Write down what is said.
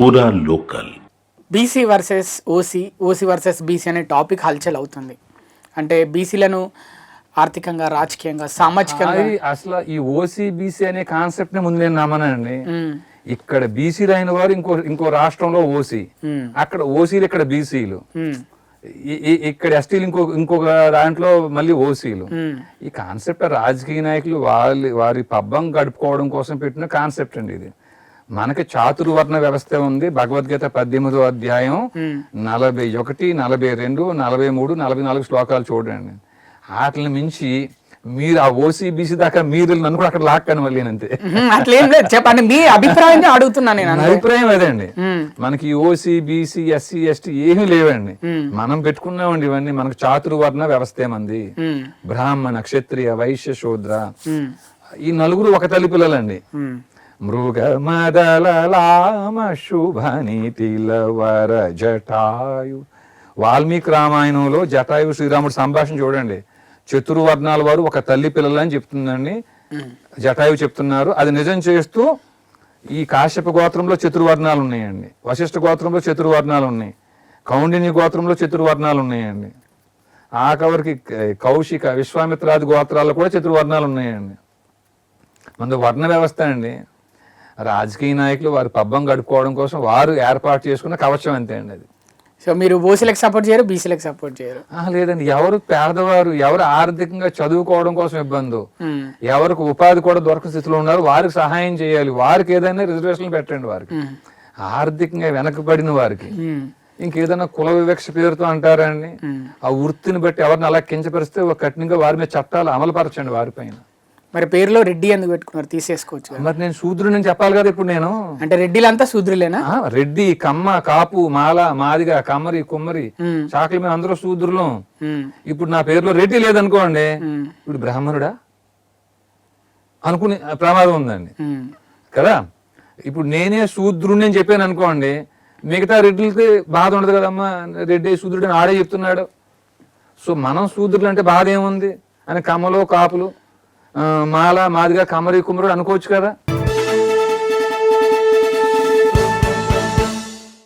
పూరా local. BC versus OC OC versus BC అనే topic హల్చల్ అవుతుంది. అంటే బీసీలను ఆర్థికంగా రాజకీయంగా సామాజికంగా అసలు ఈ ఓసీ బీసీ అనే కాన్సెప్ట్ని ముందు నేను నమ్మనండి. ఇక్కడ బీసీలు అయిన వారు ఇంకో ఇంకో రాష్ట్రంలో ఓసీ అక్కడ ఓసీలు ఇక్కడ బీసీలు ఇక్కడ ఎస్టీలు ఇంకో ఇంకొక దాంట్లో మళ్ళీ ఓసీలు ఈ కాన్సెప్ట్ రాజకీయ నాయకులు వారి వారి పబ్బం గడుపుకోవడం కోసం పెట్టిన కాన్సెప్ట్ అండి ఇది. మనకి చాతుర్వర్ణ వ్యవస్థ ఉంది. భగవద్గీత పద్దెనిమిదో అధ్యాయం నలభై ఒకటి నలభై రెండు నలభై మూడు నలభై నాలుగు శ్లోకాలు చూడండి. వాటిని మించి మీరు ఆ ఓసీబీసీ దాకా మీరు నన్ను కూడా అక్కడ లాక్కని మళ్ళీ అంతే. అట్లేం లేదు. చెప్పండి మీ అభిప్రాయం అడుగుతున్నా నేను. అభిప్రాయం అదండి. మనకి ఓసీ బీసీ ఎస్సీ ఎస్టీ ఏమీ లేవండి. మనం పెట్టుకున్నామండి ఇవన్నీ. మనకు చాతుర్వర్ణ వ్యవస్థ ఏమంది మ్మ్. బ్రాహ్మణ క్షత్రియ వైశ్య శూద్ర. ఈ నలుగురు ఒక తల్లి పిల్లలండి. మ్మ్. మృగ మదలామ శుభ నీతిల వర జటాయు వాల్మీకి రామాయణంలో జటాయు శ్రీరాముడు సంభాషణ చూడండి. చతుర్వర్ణాల వారు ఒక తల్లి పిల్లలని చెప్తుందండి. జటాయు చెప్తున్నారు. అది నిజం చేస్తూ ఈ కాశ్యప గోత్రంలో చతుర్వర్ణాలు ఉన్నాయండి. వశిష్ఠ గోత్రంలో చతుర్వర్ణాలు ఉన్నాయి. కౌండిన్య గోత్రంలో చతుర్వర్ణాలు ఉన్నాయండి. ఆకవరికి కౌశిక విశ్వామిత్రాది గోత్రాల్లో కూడా చతుర్వర్ణాలు ఉన్నాయండి. మన వర్ణ వ్యవస్థ అండి. రాజకీయ నాయకులు వారి పబ్బం గడుపుకోవడం కోసం వారు ఏర్పాటు చేసుకున్న కవచం అంతే అండి అది. సో మీరు ఓసీలకు సపోర్ట్ చేయరు బీసీలకు సపోర్ట్ చేయరు. లేదండి. ఎవరు పేదవారు ఎవరు ఆర్థికంగా చదువుకోవడం కోసం ఇబ్బంది. ఎవరికి ఉపాధి కూడా దొరకని స్థితిలో ఉన్నారు వారికి సహాయం చేయాలి. వారికి ఏదైనా రిజర్వేషన్లు పెట్టండి వారికి. ఆర్థికంగా వెనకబడిన వారికి. ఇంకేదైనా కుల వివక్ష పేరుతో అంటారండి. ఆ వృత్తిని బట్టి ఎవరిని అలా కించపరిస్తే ఒక కఠినంగా వారి మీద చట్టాలు అమలుపరచండి వారిపైన. మరి పేరులో రెడ్డి ఎందుకు పెట్టుకున్నారు? తీసేసుకోవచ్చు మరి నేను శూద్రుని చెప్పాలి కదా ఇప్పుడు నేను. అంటే రెడ్డిలంతా శూద్రులేనా? రెడ్డి కమ్మ కాపు మాల మాదిగ కమ్మరి కుమ్మరి మ్మ్. చాకలి మేము అందరూ శూద్రులం. మ్మ్. ఇప్పుడు నా పేరులో రెడ్డి లేదనుకోండి. ఇప్పుడు బ్రాహ్మణుడా? అనుకునే ప్రమాదం ఉందండి. కదా? ఇప్పుడు నేనే శూద్రుడిని అని చెప్పాను అనుకోండి మిగతా రెడ్డిలకి బాధ ఉండదు కదమ్మా రెడ్డి శూద్రుడు అని ఆడే చెప్తున్నాడు. సో మనం శూద్రులు అంటే బాధ ఏముంది? అని కమ్మలు కాపులు. మాల మాదిగా కమరి కుమరుడు అనుకోవచ్చు కదా?